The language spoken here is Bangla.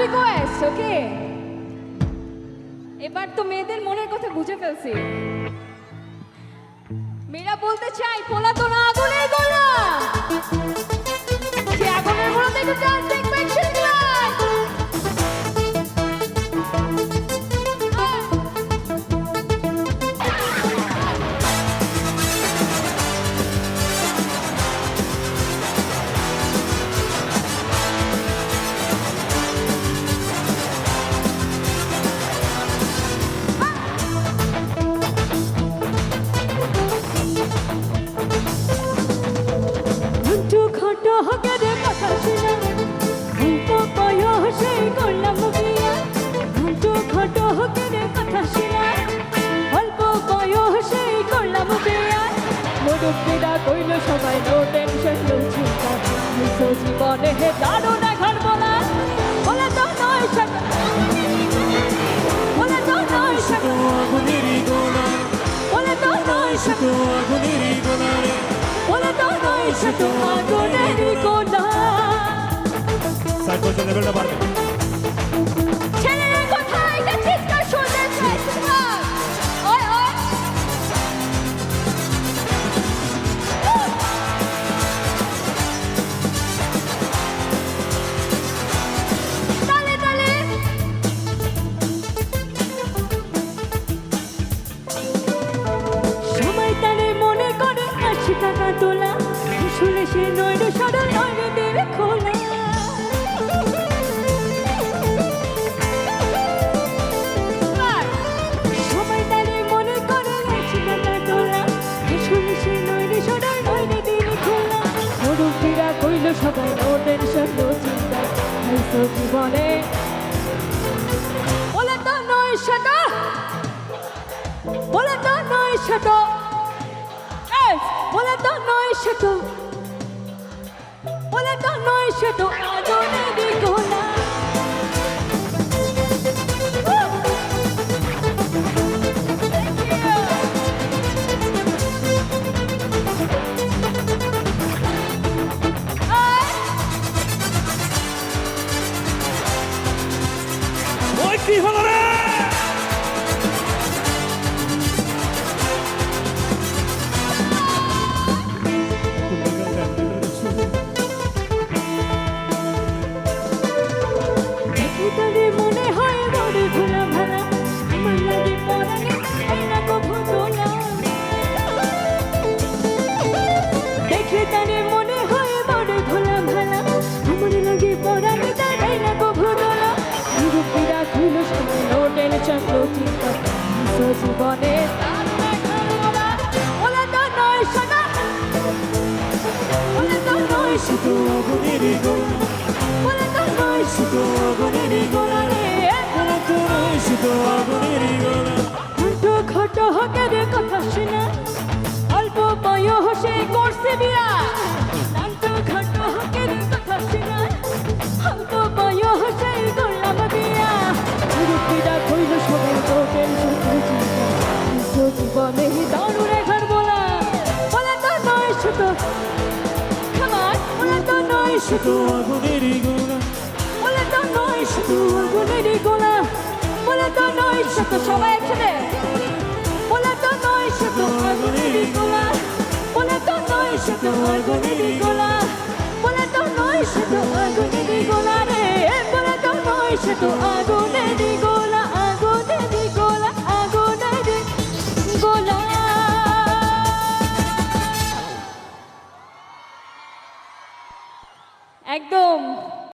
রিকোয়েস্ট ওকে? এবার তো মেয়েদের মনের কথা বুঝে ফেলছি। মেয়েরা বলতে চাই পোলা তো না আগুনের গোলা! আগুনের গোলা একটু মুরব্বীরা কইল সবাই নো টেনশন নো। চিন্তা নিজ জীবনে হে দারুণ এখন বলা। বলে তো নয় সেটা বলে তো নয় সেটা আগুনেরই গোলা। বলে তো নয় সেটা আগুনেরই গোলা। বলে তো নয় সেটা നിലവിളുടെ പറഞ്ഞു জীবনে বলে। তো নয় সেটা। বলে তো নয় সেটা। বলে তো নয় সেটা। বলে তো কি হলো রে দেখি নিজ জীবনে তার দেখার শুধু শুধু আগুনেরই গোলা। বলে তো নয় শুধু আগুনেরই গোলা। বলে তো নয় শুধু সবাই একসাথে বলে তো নয় শুধু আগুনেরই গোলা। বলে তো নয় শুধু আগুনেরই গোলা। বলে তো নয় শুধু আগুনেরই গোলা রে। বলে তো নয় শুধু আগুনেরই গোলা।